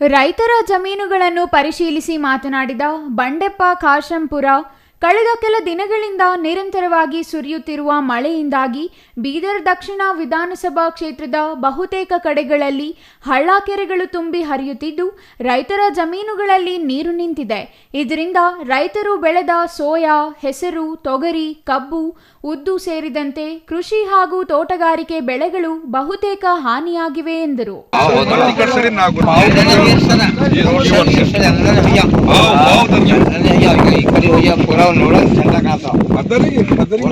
ರೈತರ ಜಮೀನುಗಳನ್ನು ಪರಿಶೀಲಿಸಿ ಮಾತನಾಡಿದ ಬಂಡೆಪ್ಪ ಕಾಶಂಪುರ ಕಳೆದ ಕೆಲ ದಿನಗಳಿಂದ ನಿರಂತರವಾಗಿ ಸುರಿಯುತ್ತಿರುವ ಮಳೆಯಿಂದಾಗಿ ಬೀದರ್ ದಕ್ಷಿಣ ವಿಧಾನಸಭಾ ಕ್ಷೇತ್ರದ ಬಹುತೇಕ ಕಡೆಗಳಲ್ಲಿ ಹಳ್ಳ ಕೆರೆಗಳು ತುಂಬಿ ಹರಿಯುತ್ತಿದ್ದು ರೈತರ ಜಮೀನುಗಳಲ್ಲಿ ನೀರು ನಿಂತಿದೆ ಇದರಿಂದ ರೈತರು ಬೆಳೆದ ಸೋಯಾ ಹೆಸರು ತೊಗರಿ ಕಬ್ಬು ಉದ್ದು ಸೇರಿದಂತೆ ಕೃಷಿ ಹಾಗೂ ತೋಟಗಾರಿಕೆ ಬೆಳೆಗಳು ಬಹುತೇಕ ಹಾನಿಯಾಗಿವೆ ಎಂದರು ಕಟ್ಸರಿ ನಾವು ಅದರಿಗೆ ಅದರಿಗೆ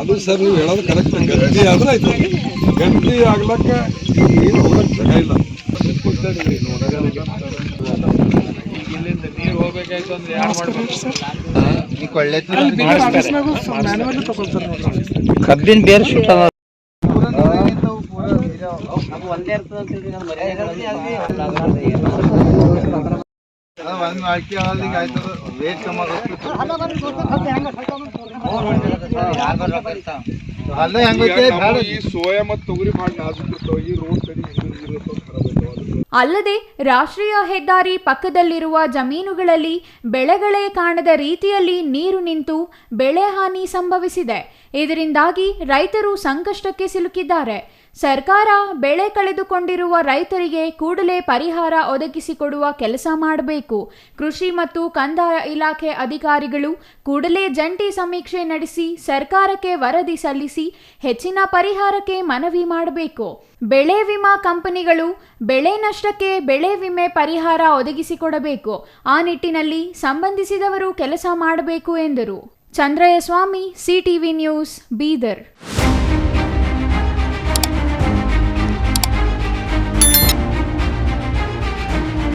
ಅದು ಸರ್ ನೀವು ಹೇಳೋದು ಕರೆಕ್ಟ್ ಗಟ್ಟಿ ಆದ್ರೆ ಆಯ್ತು ಗಟ್ಟಿ ಆಗ್ಲಕ್ಕ ನೀರು ಹೋಗಕ್ ಜಾಗ ಇಲ್ಲ ಕಬ್ಬಿನ ಬೇರೆ ಸುಟ್ಟ ನಮ್ಮ ಈ ಸೋಯಾ ಮತ್ತು ತೊಗರಿ ಭಾಳ ನಾಜುಕ್ ಇರ್ತಾವ ಈ ರೋಡ್ ಕಡೆ ಇರ್ತಾವ ಖರಾಬ್ ಇರ್ತಾವ ಅಲ್ಲದೆ ರಾಷ್ಟ್ರೀಯ ಹೆದ್ದಾರಿ ಪಕ್ಕದಲ್ಲಿರುವ ಜಮೀನುಗಳಲ್ಲಿ ಬೆಳೆಗಳೇ ಕಾಣದ ರೀತಿಯಲ್ಲಿ ನೀರು ನಿಂತು ಬೆಳೆ ಹಾನಿ ಸಂಭವಿಸಿದೆ. ಇದರಿಂದಾಗಿ ರೈತರು ಸಂಕಷ್ಟಕ್ಕೆ ಸಿಲುಕಿದ್ದಾರೆ. ಸರ್ಕಾರ ಬೆಳೆ ಕಳೆದುಕೊಂಡಿರುವ ರೈತರಿಗೆ ಕೂಡಲೇ ಪರಿಹಾರ ಒದಗಿಸಿಕೊಡುವ ಕೆಲಸ ಮಾಡಬೇಕು. ಕೃಷಿ ಮತ್ತು ಕಂದಾಯ ಇಲಾಖೆ ಅಧಿಕಾರಿಗಳು ಕೂಡಲೇ ಜಂಟಿ ಸಮೀಕ್ಷೆ ನಡೆಸಿ ಸರ್ಕಾರಕ್ಕೆ ವರದಿ ಸಲ್ಲಿಸಿ ಹೆಚ್ಚಿನ ಪರಿಹಾರಕ್ಕೆ ಮನವಿ ಮಾಡಬೇಕು. ಬೆಳೆ ವಿಮಾ ಕಂಪನಿಗಳು ಬೆಳೆ ನಷ್ಟಕ್ಕೆ ಬೆಳೆ ವಿಮೆ ಪರಿಹಾರ ಒದಗಿಸಿಕೊಡಬೇಕು. ಆ ನಿಟ್ಟಿನಲ್ಲಿ ಸಂಬಂಧಿಸಿದವರು ಕೆಲಸ ಮಾಡಬೇಕು ಎಂದರು. Chandraiah Swamy CTV news, Bidar.